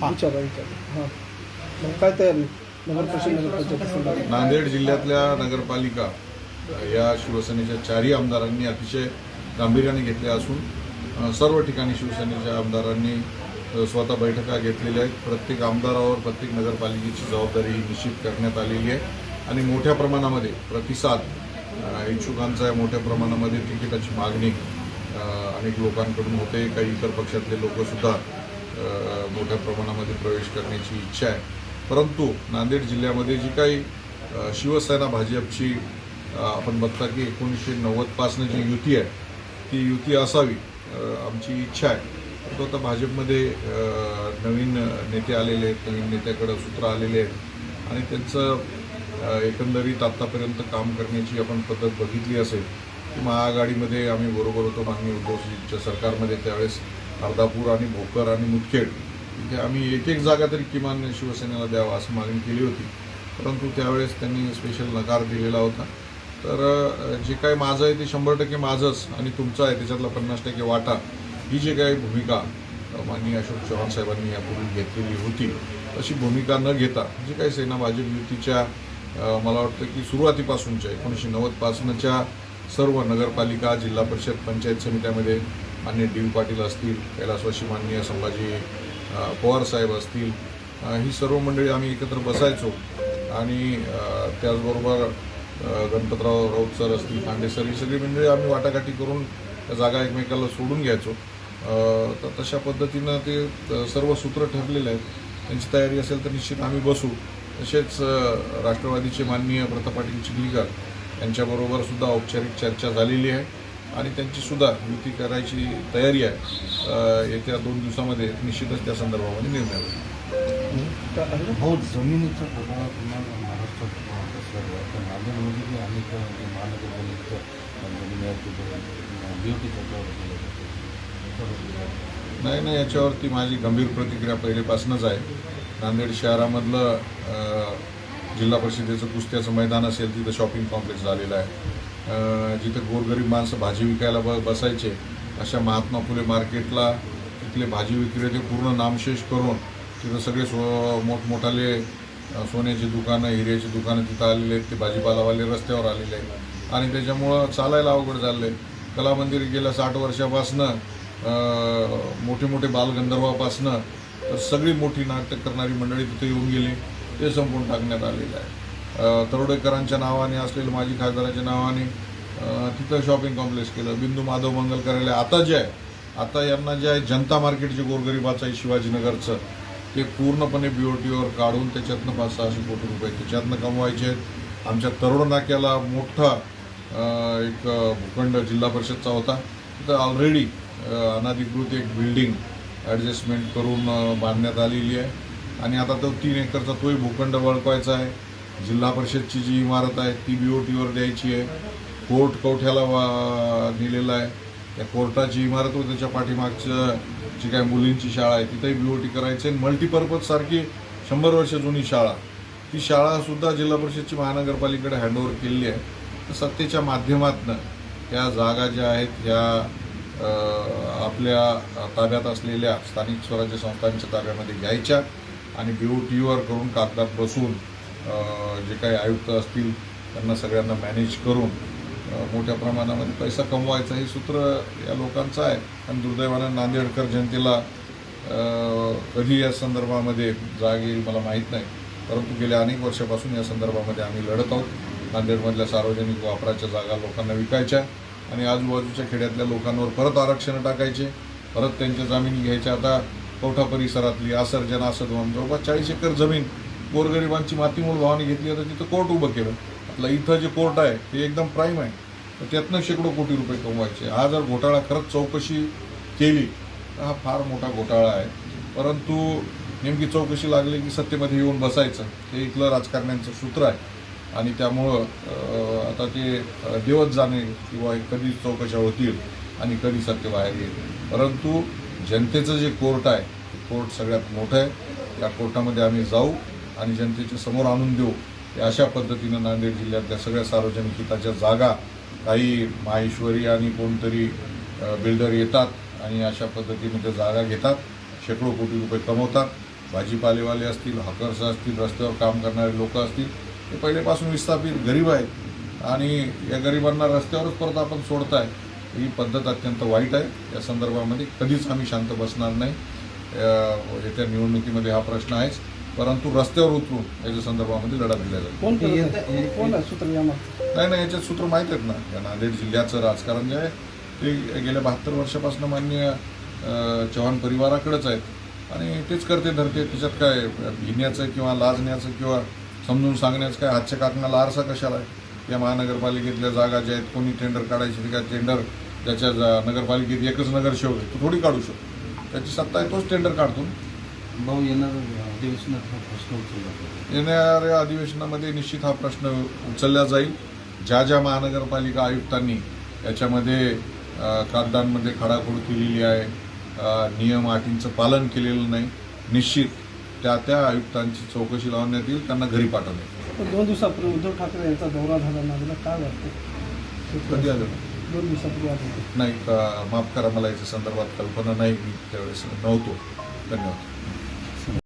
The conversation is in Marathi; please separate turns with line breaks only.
भाऊ विचारा विचारा. हां. मग काय तयारी नगर परिषद
नांदेड जिल्ह्यातल्या नगरपालिका या शिवसेनेच्या चारही आमदारांनी अतिशय गांभीर्याने घेतल्या असून सर्व ठिकाणी शिवसेनेच्या आमदारांनी स्वतः बैठका घेतलेल्या आहेत. प्रत्येक आमदारावर प्रत्येक नगरपालिकेची जबाबदारी ही निश्चित करण्यात आलेली आहे. आणि मोठ्या प्रमाणामध्ये प्रतिसाद इच्छुकांचा आहे मोठ्या प्रमाणामध्ये तिकिटाची मागणी अनेक लोकांकडून होते. काही इतर पक्षातले लोकसुद्धा मोठ्या प्रमाणामध्ये प्रवेश करण्याची इच्छा आहे. परंतु नांदेड जिल्ह्यामध्ये जी काही शिवसेना भाजपची आपण बघता की एकोणीसशे नव्वदपासून जी युती आहे ती युती असावी आमची इच्छा आहे. परंतु आता भाजपमध्ये नवीन नेते आलेले आहेत नवीन नेत्याकडं सूत्र आलेले आहेत. आणि त्यांचं एकंदरीत आत्तापर्यंत काम करण्याची आपण पद्धत बघितली असेल की महाआघाडीमध्ये आम्ही बरोबर होतो माननीय उद्धवजींच्या सरकारमध्ये त्यावेळेस अर्धापूर आणि भोकर आणि मुदखेड इथे आम्ही एक एक जागा तरी किमान शिवसेनेला द्यावा असं मागणी केली होती. परंतु त्यावेळेस त्यांनी स्पेशल नकार दिलेला होता. तर जे काय माझं आहे ते शंभर टक्के माझंच आणि तुमचं आहे त्याच्यातला पन्नास टक्के वाटा. ही जी काही भूमिका माननीय अशोक चव्हाण साहेबांनी यापूर्वी घेतलेली होती अशी भूमिका न घेता जी काही सेना भाजप युतीच्या मला वाटतं की सुरुवातीपासूनच्या एकोणीसशे नव्वदपासूनच्या सर्व नगरपालिका जिल्हा परिषद पंचायत समित्यामध्ये मान्य डी पाटील असतील कैलासवाशी माननीय संभाजी पवार साहेब असतील ही सर्व मंडळी आम्ही एकत्र बसायचो. आणि त्याचबरोबर गणपतराव राऊत सर असतील खांडे सर ही सगळी मंडळी आम्ही वाटाघाटी करून त्या जागा एकमेकाला सोडून घ्यायचो. तर तशा पद्धतीनं ते सर्व सूत्र ठरलेले आहेत त्यांची तयारी असेल तर निश्चित आम्ही बसू. तसेच राष्ट्रवादीचे माननीय प्रताप पाटील चिखलीकर यांच्याबरोबर सुद्धा औपचारिक चर्चा झालेली आहे. आणि त्यांची सुद्धा युती करायची तयारी आहे. येत्या दोन दिवसामध्ये निश्चितच त्या संदर्भामध्ये निर्णय होईल.
ना?
हो जमिनीचा घोटाळा पुन्हा महाराष्ट्रात असल्यामुळे अनेक म्हणजे टी
नाही नाही याच्यावरती माझी गंभीर प्रतिक्रिया पहिलेपासूनच आहे. नांदेड शहरामधलं जिल्हा परिषदेचं कुस्त्याचं मैदान असेल तिथं शॉपिंग कॉम्प्लेक्स झालेलं आहे. जिथं गोरगरीब माणसं भाजी विकायला ब बसायचे अशा महात्मा फुले मार्केटला तिथले भाजी विक्रेते पूर्ण नामशेष करून तिथं सगळे सो मोठमोठाले सोन्याची दुकानं हिऱ्याची दुकानं तिथं आलेले आहेत ते भाजीपालावाले रस्त्यावर आलेले आहेत. आणि त्याच्यामुळं चालायला अवघड झालं आहे कला मंदिर गेल्या साठ वर्षापासनं मोठे मोठे बालगंधर्वापासनं तर सगळी मोठी नाटक करणारी मंडळी तिथे येऊन गेली. ते संपून टाकण्यात आलेलं आहे. तरोडेकरांच्या नावाने असलेलं माजी खासदाराच्या नावाने तिथं शॉपिंग कॉम्प्लेक्स केलं. बिंदू माधव मंगल कार्यालय आता जे आहे आता यांना जे आहे जनता मार्केट जे आहे शिवाजीनगरचं. ते पूर्णपणे बी ओ टीवर काढून त्याच्यातनं पाच सहाशे कोटी रुपये त्याच्यातनं कमवायचे आहेत. आमच्या तरुण नाक्याला मोठा एक भूखंड जिल्हा परिषदचा होता. तर ऑलरेडी अनाधिकृत एक बिल्डिंग ॲडजस्टमेंट करून बांधण्यात आलेली आहे. आणि आता तो तीन एकरचा तोही भूखंड वळवायचा आहे. जिल्हा परिषदची जी इमारत आहे ती बी ओ टीवर द्यायची आहे. कोर्ट कवठ्याला वा- दिलेला आहे. त्या कोर्टाची इमारत व त्याच्या पाठीमागचं जी काय मुलींची शाळा आहे तिथंही बी ओ टी करायची आहे. मल्टीपर्पज सारखी शंभर वर्ष जुनी शाळा. ती शाळासुद्धा जिल्हा परिषदची महानगरपालिकेकडे हँडओव्हर केलेली आहे. तर सत्तेच्या माध्यमातनं ह्या जागा ज्या आहेत ह्या आपल्या ताब्यात असलेल्या स्थानिक स्वराज्य संस्थांच्या ताब्यामध्ये घ्यायच्या. आणि बी ओ टीवर करून कागदात बसून जे काही आयुक्त असतील त्यांना सगळ्यांना मॅनेज करून मोठ्या प्रमाणामध्ये पैसा कमवायचा हे सूत्र या लोकांचं आहे. आणि दुर्दैवानं नांदेडकर जनतेला कधी या संदर्भामध्ये जाग येईल मला माहीत नाही. परंतु गेल्या अनेक वर्षापासून या संदर्भामध्ये आम्ही लढत आहोत. नांदेडमधल्या सार्वजनिक वापराच्या जागा लोकांना विकायच्या आणि आजूबाजूच्या खेड्यातल्या लोकांवर परत आरक्षण टाकायचे परत त्यांच्या जमीन घ्यायच्या. आता कवठा परिसरातली आसर जन जवळपास चाळीस एकर जमीन गोरगरिबांची मातीमूळ भावाने घेतली आता तिथं कोर्ट उभं केलं. आपलं इथं जे कोर्ट आहे ते एकदम प्राईम आहे. तर त्यातनं शेकडो कोटी रुपये कमवायचे. हा जर घोटाळा खरंच चौकशी केली तर हा फार मोठा घोटाळा आहे. परंतु नेमकी चौकशी लागली की सत्तेमध्ये येऊन बसायचं हे इथलं राजकारण्यांचं सूत्र आहे. आणि त्यामुळं आता ते दिवस जाणे किंवा हे कधी चौकशा होतील आणि कधी सत्य बाहेर येईल. परंतु जनतेचं जे कोर्ट आहे ते कोर्ट सगळ्यात मोठं आहे. त्या कोर्टामध्ये आम्ही जाऊ आणि जनतेच्या समोर आणून देऊ. अशा पद्धतीनं नांदेड जिल्ह्यातल्या सगळ्या सार्वजनिक हिताच्या जागा काही माहेश्वरी आणि कोणतरी बिल्डर येतात आणि अशा पद्धतीने त्या जागा घेतात. शेकडो कोटी रुपये कमवतात. भाजीपालेवाले असतील हॉकर्स असतील रस्त्यावर काम करणारे लोक असतील ते पहिल्यापासून विस्थापित गरीब आहेत. आणि या गरिबांना रस्त्यावरच परत आपण सोडताय. ही पद्धत अत्यंत वाईट आहे. या संदर्भामध्ये कधीच आम्ही शांत बसणार नाही. येत्या निवडणुकीमध्ये हा प्रश्न आहेच. परंतु रस्त्यावर उतरून याच्या संदर्भामध्ये लढा दिला जाईल.
यामागचं
नाही नाही याच्यात सूत्र माहीत आहेत ना. या नांदेड जिल्ह्याचं राजकारण जे आहे ते गेल्या बहात्तर वर्षापासून मान्य चव्हाण परिवाराकडेच आहेत. आणि तेच करते धरते. त्याच्यात काय भिण्याचं किंवा लाजण्याचं किंवा समजून सांगण्याचं काय हातच्या काकणाला आरसा कशाला आहे? या महानगरपालिकेतल्या जागा ज्या आहेत कोणी टेंडर काढायची ते काय टेंडर ज्याच्या नगरपालिकेत एकच नगरसेवक आहे तो थोडी काढू शकतो. त्याची सत्ता आहे तोच टेंडर काढतो
भाऊ येणार अधिवेशनात हा प्रश्न उचलला
येणाऱ्या अधिवेशनामध्ये निश्चित हा प्रश्न उचलला जाईल. ज्या ज्या महानगरपालिका आयुक्तांनी याच्यामध्ये कागदांमध्ये खाडाखोड केलेली आहे नियम अटींचं पालन केलेलं नाही निश्चित त्या त्या आयुक्तांची चौकशी लावण्यात येईल त्यांना घरी
तर दोन दिवसापूर्वी उद्धव ठाकरे यांचा दौरा झाला नांदेडला काय वाटतं?
कधी आलं?
दोन दिवसापूर्वी
नाही का माफ करा मला याच्या संदर्भात कल्पना नाही मी त्यावेळेस नव्हतो. धन्यवाद.